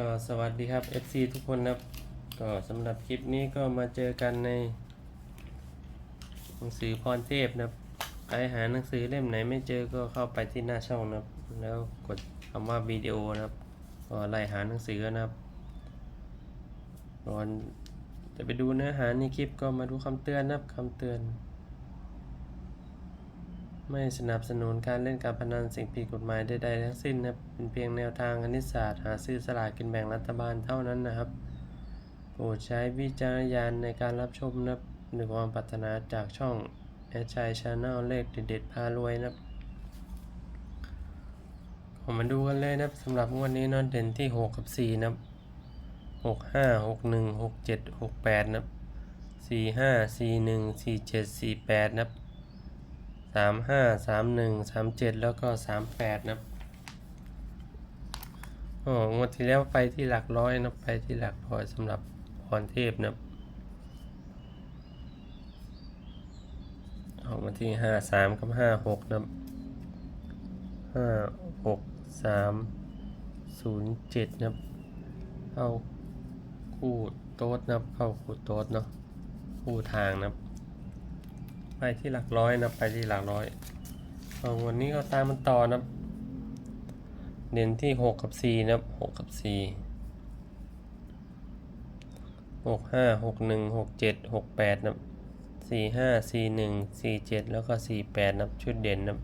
ก็สวัสดีครับ FC ทุกคนนะครับ ก็สำหรับคลิปนี้ก็มาเจอกันในหนังสือพรเทพนะครับใครหาหนังสือเล่มไหนไม่เจอก็เข้าไปที่หน้าช่องนะครับ แล้วกดคำว่าวิดีโอนะครับก็ไล่หาหนังสือนะครับก่อนจะไปดูเนื้อหาในคลิปก็มาดูคำเตือนนะครับคำเตือน ไม่สนับสนุนการเล่นการพนันสิ่งผิดกฎหมายใดๆทั้งสิ้นนะเป็นเพียงแนวทางคณิตศาสตร์หาซื้อสลากกินแบ่งรัฐบาลเท่านั้นนะครับ โปรดใช้วิจารณญาณในการรับชมนะครับในความปรารถนาจากช่องแอดชัยชาแนลเลขเด็ดๆพารวยนะผมมาดูกันเลยนะสำหรับงวดนี้นอนเด่นที่ 6 กับ 4 นะครับ6 5 6 1 6 7 6 8นะครับ4 5 4 1 4 7 4 8นะครับสามห้าสามหนึ่งสามเจ็ดแล้วก็สามแปดนะครับโอ้งวดที่แล้วไปที่หลักร้อยนะไปที่หลักร้อยสำหรับพรเทพนะครับออกมาที่ห้าสามกับห้าหกนะห้าหกสามศูนย์เจ็ดนะเข้าคู่โต๊ดนะเข้าคู่โต๊ดเนาะคู่ทางนะ ไปที่หลักร้อยนะไปที่หลักร้อยเอาวันนี้ก็ตามมันต่อนะเด่นที่หกกับสี่นะหกกับสี่หกห้าหกหนึ่งหกเจ็ดหกแปดนะสี่ห้าสี่หนึ่งสี่เจ็ดแล้วก็สี่แปดนะชุดเด่นนะ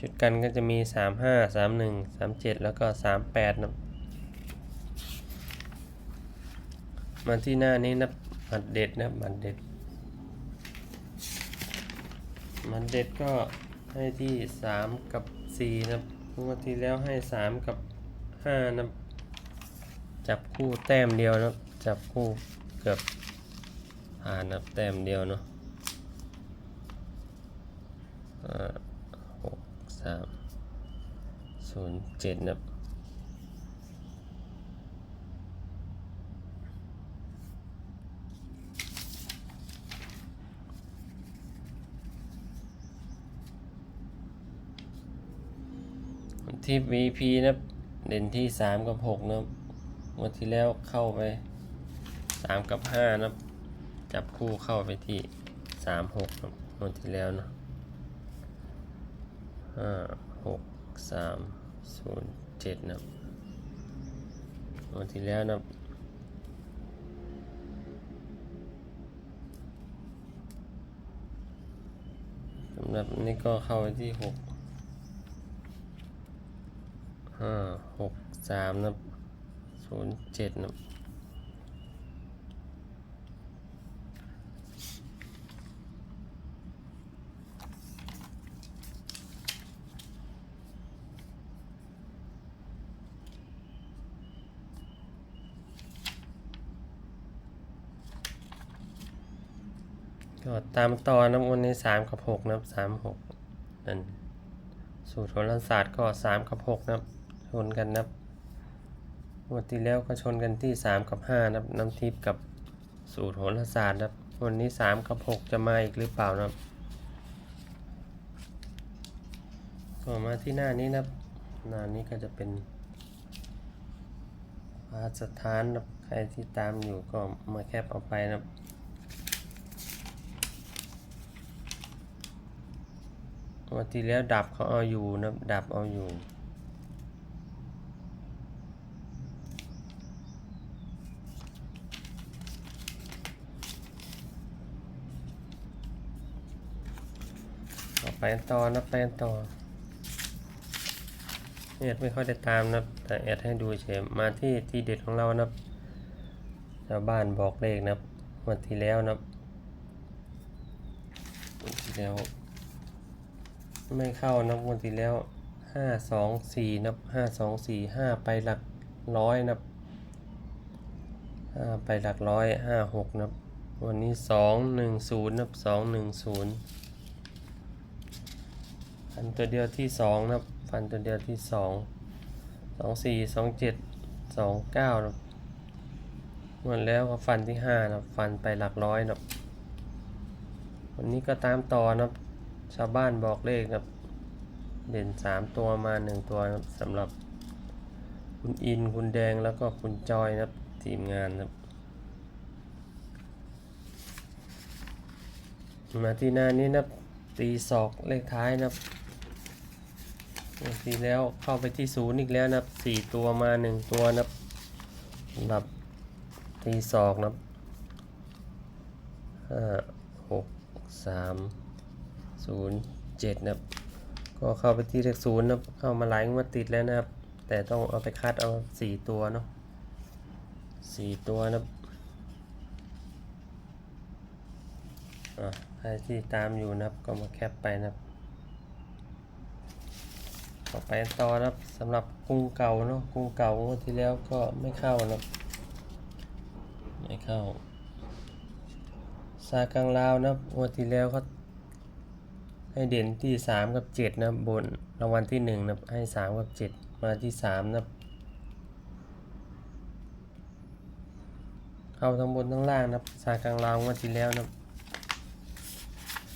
ชุดกันก็จะมีสามห้าสามหนึ่งสามเจ็ดแล้วก็สามแปดนะมาที่หน้านี้นะหมัดเด็ดนะหมัดเด็ด มันเด็ดก็ให้ที่ 3 กับ 4 นะครับงวดที่แล้วให้ 3 กับ 5 นะครับ จับคู่แต้มเดียวนะครับ จับคู่เกือบผ่านนะครับแต้มเดียวเนาะหกสามศูนย์เจ็ดนะครับ ที่ VP นับเด่นที่3กับ6นะครับงวันที่แล้วเข้าไป3กับ5นะครับจับคู่เข้าไปที่3 6ครับงวันที่แล้วเนาะ5 6 3 0 7นะครับงวันที่แล้วนับสำหรับนี้ก็เข้าไปที่6 ห้าหกสามนะศูนย์เจ็ดนะก็ตามต่อนะวันนี้สามกับหกนะครับสามหกนั่นสูตรโหราศาสตร์ก็สามกับหกนะครับ ชนกันนับงวดที่แล้วก็ชนกันที่ 3 กับ 5นับ น้ำทิพย์กับสูตรโหราศาสตร์นับ วันนี้ 3 กับ 6 จะมาอีกหรือเปล่านับก็มาที่หน้านี้นับ หน้านี้ก็จะเป็นพาสถานนับ ใครที่ตามอยู่ก็มาแคปเอาไปนับวันที่แล้วดับเขาเอาอยู่นับ ดับเอาอยู่ ไปกันต่อนะไปกันต่อแอดไม่ค่อยได้ตามนะแต่แอดให้ดูเฉยมาที่ที่เด็ดของเรานะชาวบ้านบอกเลขนะวันที่แล้วนะวันที่แล้ว ไม่เข้านะวันที่แล้วห้าสองสี่นับห้าสองสี่ห้าไปหลักร้อยนับห้าไปหลักร้อยห้าหกนับวันนี้สองหนึ่งศูนย์นับสองหนึ่งศูนย์ ฟันตัวเดียวที่สองนะครับ ฟันตัวเดียวที่สองสองสี่สองเจ็ดสองเก้านะหมดแล้วก็ฟันที่ห้านะฟันไปหลักร้อยนะวันนี้ก็ตามต่อนะชาวบ้านบอกเลขนะครับเด่นสามตัวมาหนึ่งตัวนะสำหรับคุณอินคุณแดงแล้วก็คุณจอยนะครับทีมงานนะครับมาที่หน้านี้นะครับตีศอกเลขท้ายนะครับ ทีแล้วเข้าไปที่ศูนย์อีกแล้วนะครับสี่ตัวมาหนึ่งตัวนะครับสำหรับตีศอกนะครับห้าหกสามศูนย์เจ็ดนะครับก็เข้าไปที่เลขศูนย์นะครับเข้ามาหลายงวดติดแล้วนะครับ แต่ต้องเอาไปคัดเอาสี่ตัวเนาะสี่ตัวนะครับอะใครที่ตามอยู่นะครับก็มาแคปไปนะครับ ต่อไปต่อนะครับสำหรับกรุงเก่าเนาะกรุงเก่างวดที่แล้วก็ไม่เข้านะครับไม่เข้าซากลางลาวนะครับงวดที่แล้วเขาให้เด่นที่สามกับเจ็ดนะบนรางวัลที่หนึ่งนะให้สามกับเจ็ดมาที่สามนะเข้าทั้งบนทั้งล่างนะซากลางลาวงวดที่แล้วนะ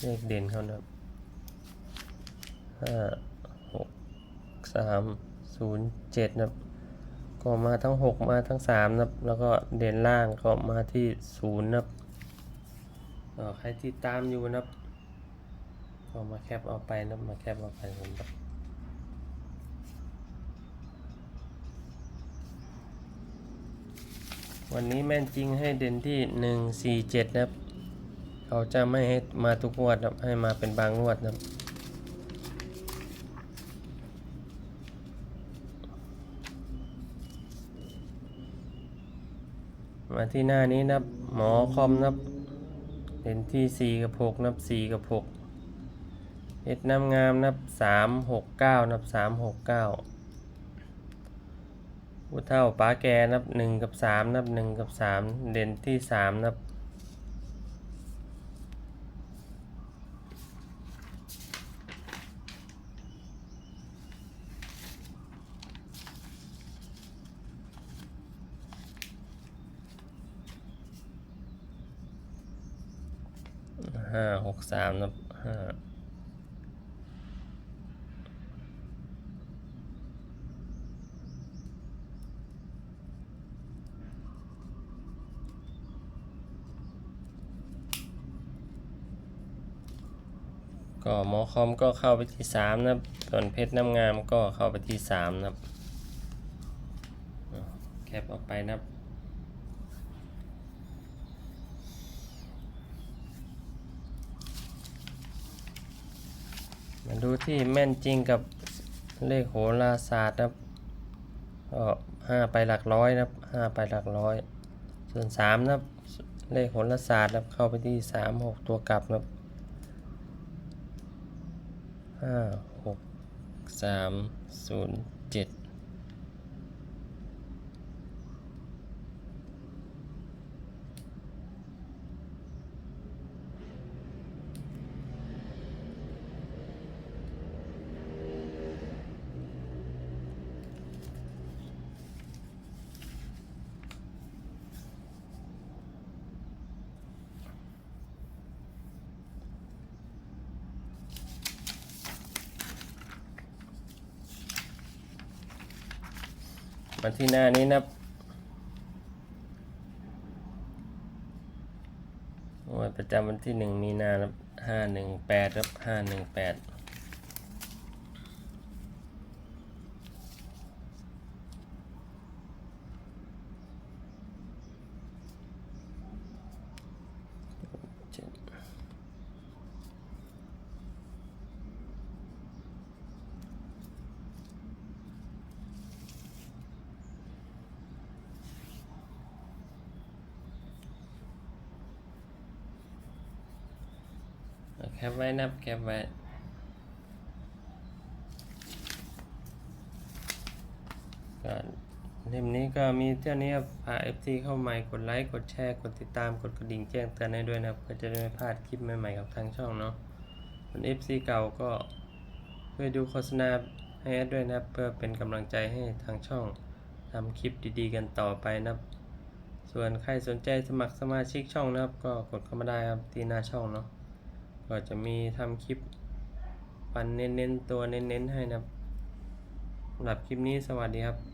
เลขเด่นเขานะห้าหก สามศูนย์เจ็ดนะครับ ก็มาทั้งหกมาทั้งสามนะครับ แล้วก็เด่นล่างก็มาที่ศูนย์นะครับใครที่ตามอยู่นะครับ ก็มาแคปเอาไปนะครับมาแคปเอาไปผมครับวันนี้แม่นจริงให้เด่นที่หนึ่งสี่เจ็ดนะครับ เขาจะไม่ให้มาทุกงวดนะครับ ให้มาเป็นบางงวดนะครับ มาที่หน้านี้นับหมอคอมนับเด่นที่สี่กับหกนับสี่กับหกเอ็ดน้ำงามนับสามหกเก้านับสามหกเก้าผู้เท่าป้าแกนับหนึ่งกับสามนับหนึ่งกับสามเด่นที่สามนับ ห้าหกสามนับห้าก็หมอคอมก็เข้าไปที่สามนะส่วนเพชรน้ำงามก็เข้าไปที่สามนะครับอะแคปออกไปนะครับ มาดูที่แม่นจริงกับเลขโหราศาสตร์นะครับก็ห้าไปหลักร้อยนะครับห้าไปหลักร้อย ส่วนสามนะครับเลขโหราศาสตร์นะครับเข้าไปที่สามหกตัวกลับนะครับห้าหกสามศูนย์เจ็ด มาที่หน้านี้นับวันประจำวันที่หนึ่งมีนาครับห้าหนึ่งแปดครับห้าหนึ่งแปด ปไว้นับแคปไว้ก็เล่มนี้ก็มีเท่านี้ครับฝาก FT เข้าใหม่กดไลค์กดแชร์กดติดตามกดกระดิ่งแจ้งเตือนให้ด้วยนะครับเพื่อจะได้ไม่พลาดคลิปใหม่ๆกับทางช่องเนาะส่วน FC เก่าก็ช่วยดูโฆษณาให้ดด้วยนะครับเพื่อเป็นกำลังใจให้ทางช่องทำคลิปดีๆกันต่อไปนะครับ ส่วนใครสนใจสมัครสมาชิกช่องนะครับ ก็กดเข้ามาได้ครับที่หน้าช่องเนาะ ก็จะมีทำคลิปปันเน้นๆตัวเน้นๆให้นะครับสำหรับคลิปนี้สวัสดีครับ